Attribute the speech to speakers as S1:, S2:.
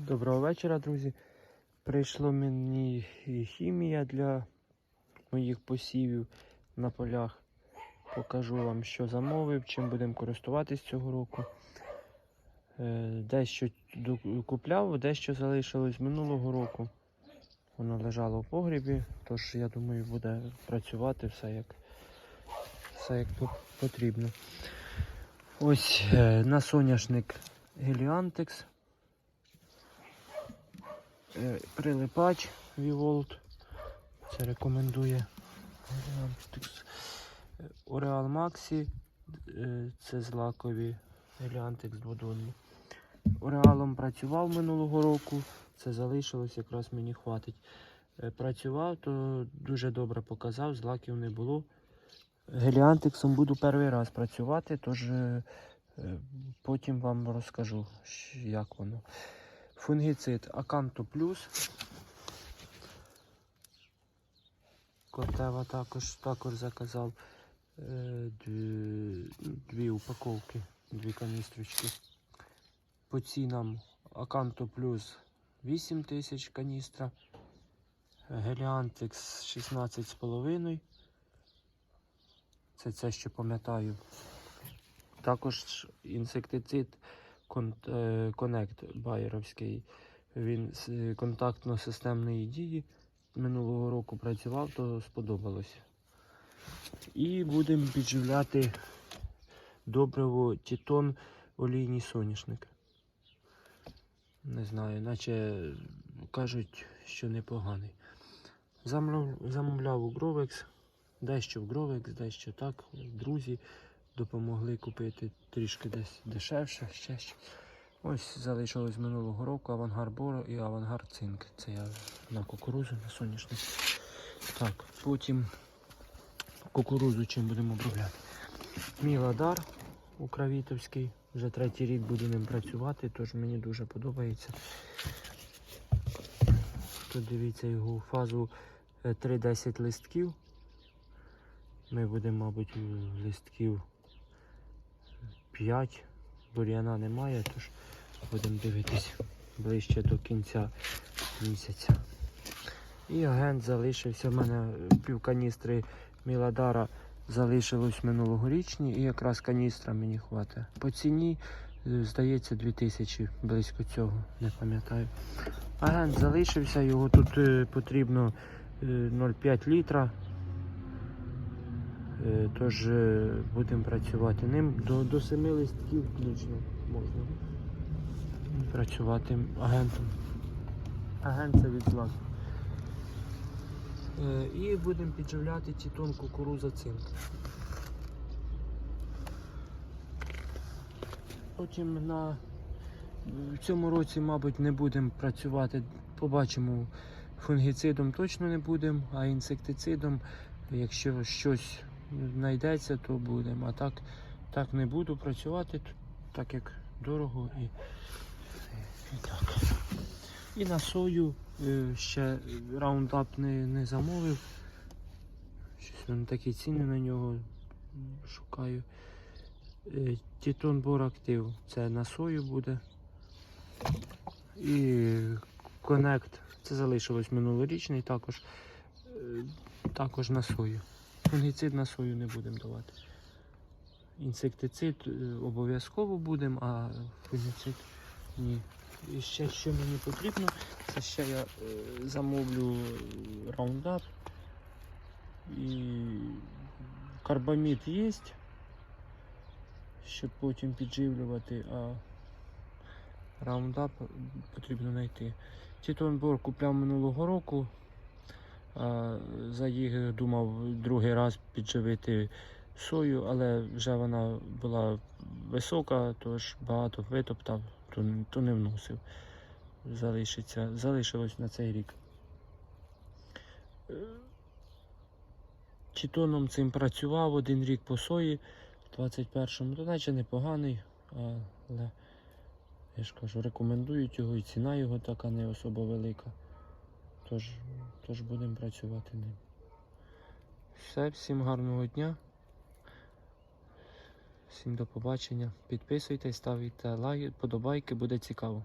S1: Доброго вечора, друзі. Прийшло мені хімія для моїх посівів на полях. Покажу вам, що замовив, чим будемо користуватись цього року. Е, Дещо купляв, дещо залишилось минулого року. Воно лежало в погрібі, тож я думаю, буде працювати все як, все як потрібно. Ось е, на соняшник Геліантекс. Е, Прилипач Віволт. Це рекомендує Ореал Максі. е, Це злакові Геліантекс дводонні. Ореалом працював минулого року. Це залишилось, якраз мені хватить. Е, Працював, то дуже добре показав, злаків не було. Геліантексом буду перший раз працювати, тож е, е, потім вам розкажу, як воно. Фунгіцид Аканто Плюс. Котева також, також заказав е, дві, дві упаковки, дві каністрочки. По цінам Аканто Плюс 8 тисяч каністра. Геліантекс 16,5. Це це, що пам'ятаю. Також інсектицид Е, Connect байеровський. Він е, контактно-системної дії. Минулого року працював, то сподобалося. І будемо підживляти добриво Тітон олійний соняшник. Не знаю, наче кажуть, що непоганий. Замовляв, у Grovex, дещо в Grovex, дещо так. Друзі допомогли купити трішки десь дешевше, ще. Ось залишилось минулого року Авангар Боро і Авангар Цинк. Це я на кукурузу, на соняшник. Так, потім кукурузу чим будемо обробляти. Міладар Укравітовський. Вже третій рік буду ним працювати, тож мені дуже подобається. Тут дивіться його фазу е, 3-10 листків. Ми будемо, мабуть, листків 5. Бур'яна немає, тож будемо дивитись ближче до кінця місяця. І агент залишився. У мене пів каністри Міладара залишилось минулогорічні, і якраз каністра мені хватить. По ціні, е, здається, 2000 близько цього, не пам'ятаю. Агент залишився, його тут е, потрібно е, 0,5 літра. Е, Тож е, будемо працювати ним до, до 7 листків включно можна працювати агентом. Агент це злаку. Е, І будемо підживляти тітон кукуруза цинк. Потім на в цьому році, мабуть, не будемо працювати. Побачимо, фунгіцидом точно не будемо, а інсектицидом, якщо щось знайдеться, то будемо. А так, так не буду працювати, так як дорого і, і так. І на сою е, ще раундап не, не замовив. Щось вони такі ціни на нього шукаю. Е, Тітон Бор Актив це на сою буде. І Connect, це залишилось минулорічний також. е, Також на сою. Фунгіцид на сою не будемо давати. Інсектицид е, обов'язково будемо, а фунгіцид ні. І ще що мені потрібно, це ще я е, замовлю раундап. І карбамід є, щоб потім підживлювати, а раундап потрібно знайти. Тітонбор купляв минулого року. За їх думав другий раз підживити сою, але вже вона була висока, тож багато витоптав, то, то не вносив. Залишиться, залишилось на цей рік. Чітоном цим працював один рік по сої в 21-му, то наче непоганий, але я ж кажу, рекомендують його і ціна його така не особо велика. Тож, тож будемо працювати ним. Все, всім гарного дня. Всім до побачення. Підписуйтесь, ставте лайки, подобайки, буде цікаво.